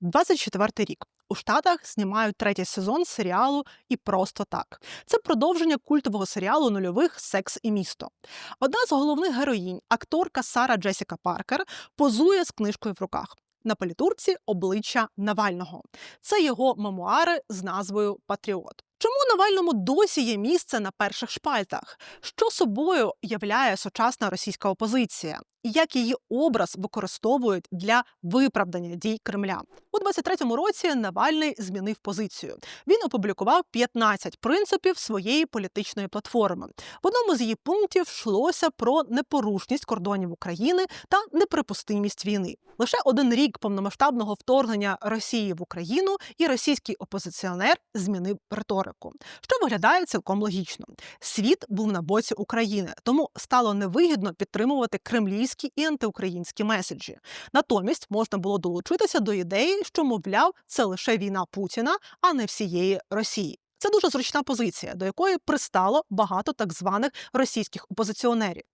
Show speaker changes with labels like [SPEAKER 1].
[SPEAKER 1] 24 рік. У Штатах знімають третій сезон серіалу і просто так. Це продовження культового серіалу нульових Секс і місто. Одна з головних героїнь, акторка Сара Джесіка Паркер, позує з книжкою в руках. На політурці обличчя Навального. Це його мемуари з назвою Патріот. Чому Навальному досі є місце на перших шпальтах? Що собою являє сучасна російська опозиція? І як її образ використовують для виправдання дій Кремля у 23-му році? Навальний змінив позицію. Він опублікував 15 принципів своєї політичної платформи. В одному з її пунктів йшлося про непорушність кордонів України та неприпустимість війни. Лише один рік повномасштабного вторгнення Росії в Україну і російський опозиціонер змінив риторику, що виглядає цілком логічно. Світ був на боці України, тому стало невигідно підтримувати кремлівські і антиукраїнські меседжі. Натомість можна було долучитися до ідеї, що мовляв, це лише війна Путіна, а не всієї Росії. Це дуже зручна позиція, до якої пристало багато так званих російських опозиціонерів.